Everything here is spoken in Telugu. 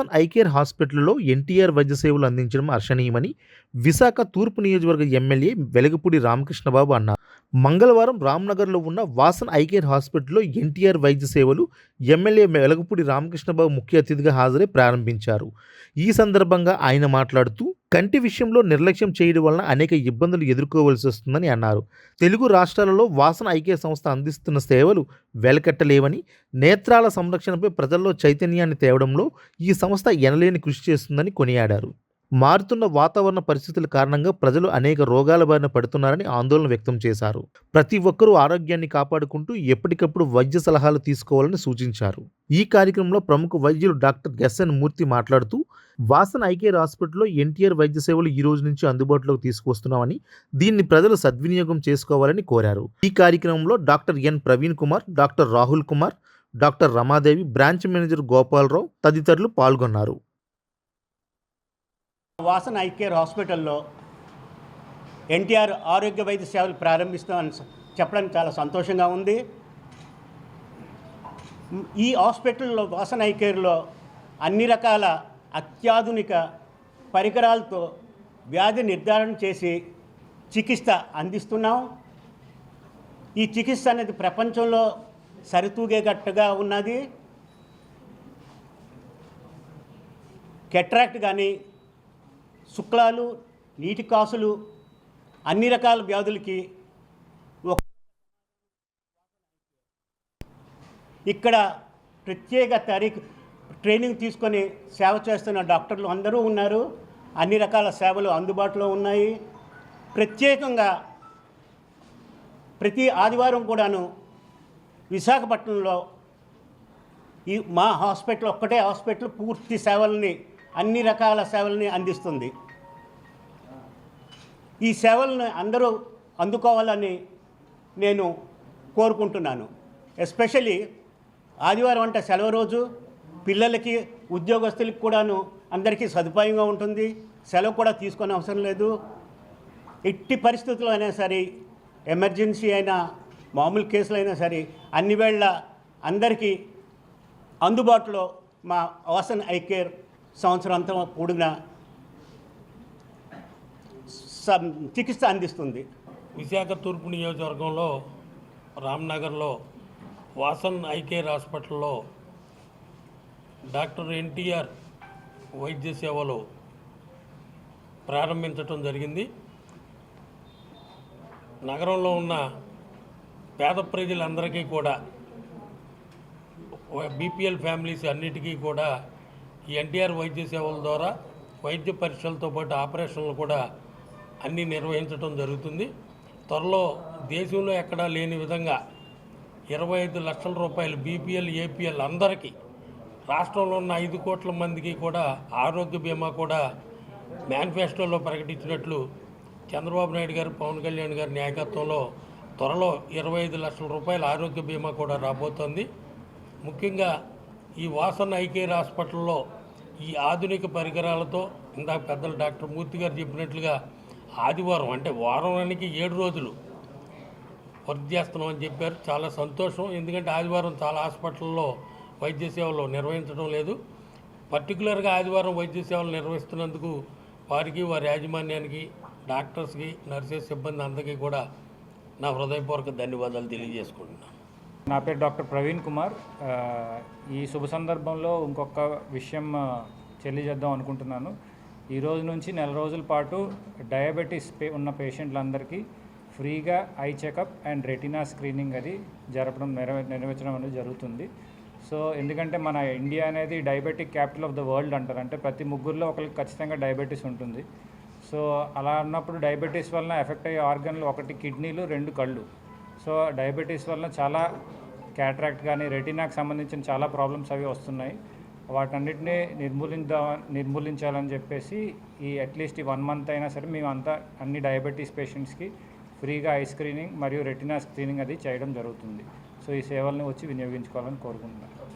వాసన్ ఐకేర్ హాస్పిటల్లో ఎన్టీఆర్ వైద్య సేవలు అందించడం హర్షణీయమని విశాఖ తూర్పు నియోజకవర్గ ఎమ్మెల్యే వెలగపూడి రామకృష్ణబాబు అన్నారు. మంగళవారం రామ్నగర్లో ఉన్న వాసన్ ఐకేర్ హాస్పిటల్లో ఎన్టీఆర్ వైద్య సేవలు ఎమ్మెల్యే వెలగపూడి రామకృష్ణబాబు ముఖ్య అతిథిగా హాజరై ప్రారంభించారు. ఈ సందర్భంగా ఆయన మాట్లాడుతూ కంటి విషయంలో నిర్లక్ష్యం చేయడం వలన అనేక ఇబ్బందులు ఎదుర్కోవలసి వస్తుందని అన్నారు. తెలుగు రాష్ట్రాలలో వాసన ఐక్య సంస్థ అందిస్తున్న సేవలు వెలకట్టలేవని నేత్రాల సంరక్షణపై ప్రజల్లో చైతన్యాన్ని తేవడంలో ఈ సంస్థ ఎనలేని కృషి చేస్తుందని కొనియాడారు. మారుతున్న వాతావరణ పరిస్థితుల కారణంగా ప్రజలు అనేక రోగాల బారిన పడుతున్నారని ఆందోళన వ్యక్తం చేశారు. ప్రతి ఒక్కరూ ఆరోగ్యాన్ని కాపాడుకుంటూ ఎప్పటికప్పుడు వైద్య సలహాలు తీసుకోవాలని సూచించారు. ఈ కార్యక్రమంలో ప్రముఖ వైద్యులు డాక్టర్ ఎస్ఎన్ మూర్తి మాట్లాడుతూ వాసన ఐకేర్ హాస్పిటల్లో ఎన్టీఆర్ వైద్య సేవలు ఈ రోజు నుంచి అందుబాటులోకి తీసుకొస్తున్నామని దీన్ని ప్రజలు సద్వినియోగం చేసుకోవాలని కోరారు. ఈ కార్యక్రమంలో doctor N Praveen Kumar doctor Rahul Kumar doctor Ramadevi branch manager Gopalarao తదితరులు పాల్గొన్నారు. వాసన ఐకేర్ హాస్పిటల్లో ఎన్టీఆర్ ఆరోగ్య వైద్య సేవలు ప్రారంభిస్తామని చెప్పడానికి చాలా సంతోషంగా ఉంది. ఈ హాస్పిటల్లో వాసన ఐకేర్లో అన్ని రకాల అత్యాధునిక పరికరాలతో వ్యాధి నిర్ధారణ చేసి చికిత్స అందిస్తున్నాం. ఈ చికిత్స అనేది ప్రపంచంలో సరితూగేటట్టుగా ఉన్నది. కెట్రాక్ట్ కానీ శుక్లాలు నీటి కాసులు అన్ని రకాల వ్యాధులకి ఒక- ఇక్కడ ప్రత్యేక తారీఖు ట్రైనింగ్ తీసుకొని సేవ చేస్తున్న డాక్టర్లు అందరూ ఉన్నారు. అన్ని రకాల సేవలు అందుబాటులో ఉన్నాయి. ప్రత్యేకంగా ప్రతి ఆదివారం కూడాను విశాఖపట్నంలో ఈ మా హాస్పిటల్ ఒక్కటే హాస్పిటల్ పూర్తి సేవల్ని అన్ని రకాల సేవల్ని అందిస్తుంది. ఈ సేవలను అందరూ అందుకోవాలని నేను కోరుకుంటున్నాను. ఎస్పెషలీ ఆదివారం అంటే సెలవు రోజు పిల్లలకి ఉద్యోగస్తులకి కూడాను అందరికీ సదుపాయంగా ఉంటుంది. సెలవు కూడా తీసుకునే అవసరం లేదు. ఎట్టి పరిస్థితుల్లో అయినా సరే ఎమర్జెన్సీ అయినా మామూలు కేసులు అయినా సరే అన్ని వేళ అందరికీ అందుబాటులో మా వాసన్ ఐ కేర్ సంవత్సరం అంతా కూడిన చికిత్స అందిస్తుంది. విశాఖ తూర్పు నియోజకవర్గంలో రామ్నగర్లో వాసన్ ఐకేర్ హాస్పిటల్లో డాక్టర్ ఎన్టీఆర్ వైద్య సేవలు ప్రారంభించటం జరిగింది. నగరంలో ఉన్న పేద ప్రజలందరికీ కూడా బీపీఎల్ ఫ్యామిలీస్ అన్నిటికీ కూడా ఈ ఎన్టీఆర్ వైద్య సేవల ద్వారా వైద్య పరీక్షలతో పాటు ఆపరేషన్లు కూడా అన్నీ నిర్వహించడం జరుగుతుంది. త్వరలో దేశంలో ఎక్కడా లేని విధంగా ఇరవై ఐదు లక్షల రూపాయలు బీపీఎల్ ఏపీఎల్ అందరికీ రాష్ట్రంలో ఉన్న ఐదు కోట్ల మందికి కూడా ఆరోగ్య బీమా కూడా మేనిఫెస్టోలో ప్రకటించినట్లు చంద్రబాబు నాయుడు గారు పవన్ కళ్యాణ్ గారి నాయకత్వంలో త్వరలో ఇరవై ఐదు లక్షల రూపాయల ఆరోగ్య బీమా కూడా రాబోతోంది. ముఖ్యంగా ఈ వాసన ఐకేర్ హాస్పిటల్లో ఈ ఆధునిక పరికరాలతో ఇందాక పెద్దలు డాక్టర్ మూర్తి గారు చెప్పినట్లుగా ఆదివారం అంటే వారానికి ఏడు రోజులు వర్క్ చేస్తున్నామని చెప్పారు. చాలా సంతోషం. ఎందుకంటే ఆదివారం చాలా హాస్పిటల్లో వైద్య సేవలు నిర్వహించడం లేదు. పర్టికులర్గా ఆదివారం వైద్య సేవలు నిర్వహిస్తున్నందుకు వారికి వారి యాజమాన్యానికి డాక్టర్స్కి నర్సెస్ సిబ్బంది అందరికీ కూడా నా హృదయపూర్వక ధన్యవాదాలు తెలియజేసుకుంటున్నాను. నా పేరు డాక్టర్ ప్రవీణ్ కుమార్. ఈ శుభ సందర్భంలో ఇంకొక విషయం తెలియజేద్దాం అనుకుంటున్నాను. ఈ రోజు నుంచి నెల రోజుల పాటు డయాబెటీస్ పే ఉన్న పేషెంట్లందరికీ ఫ్రీగా eye checkup and retina screening అది జరపడం నెరవే నిర్వహించడం అనేది జరుగుతుంది. సో ఎందుకంటే మన ఇండియా అనేది diabetic capital of the world అంటారు. అంటే ప్రతి ముగ్గురులో ఒకరికి ఖచ్చితంగా డయాబెటీస్ ఉంటుంది. సో అలా అన్నప్పుడు డయాబెటీస్ వలన ఎఫెక్ట్ అయ్యే ఆర్గన్లు ఒకటి కిడ్నీలు రెండు కళ్ళు. సో డయాబెటీస్ వలన చాలా క్యాట్రాక్ట్ కానీ రెటీనాకు సంబంధించిన చాలా ప్రాబ్లమ్స్ అవి వస్తున్నాయి. వాటన్నిటిని నిర్మూలిందా నిర్మూలించాలని చెప్పేసి ఈ అట్లీస్ట్ ఈ వన్ మంత్ అయినా సరే మేమంతా అన్ని డయాబెటీస్ పేషెంట్స్కి ఫ్రీగా ఐ స్క్రీనింగ్ మరియు రెటినా స్క్రీనింగ్ అది చేయడం జరుగుతుంది. సో ఈ సేవల్ని వచ్చి వినియోగించుకోవాలని కోరుకుంటున్నాను.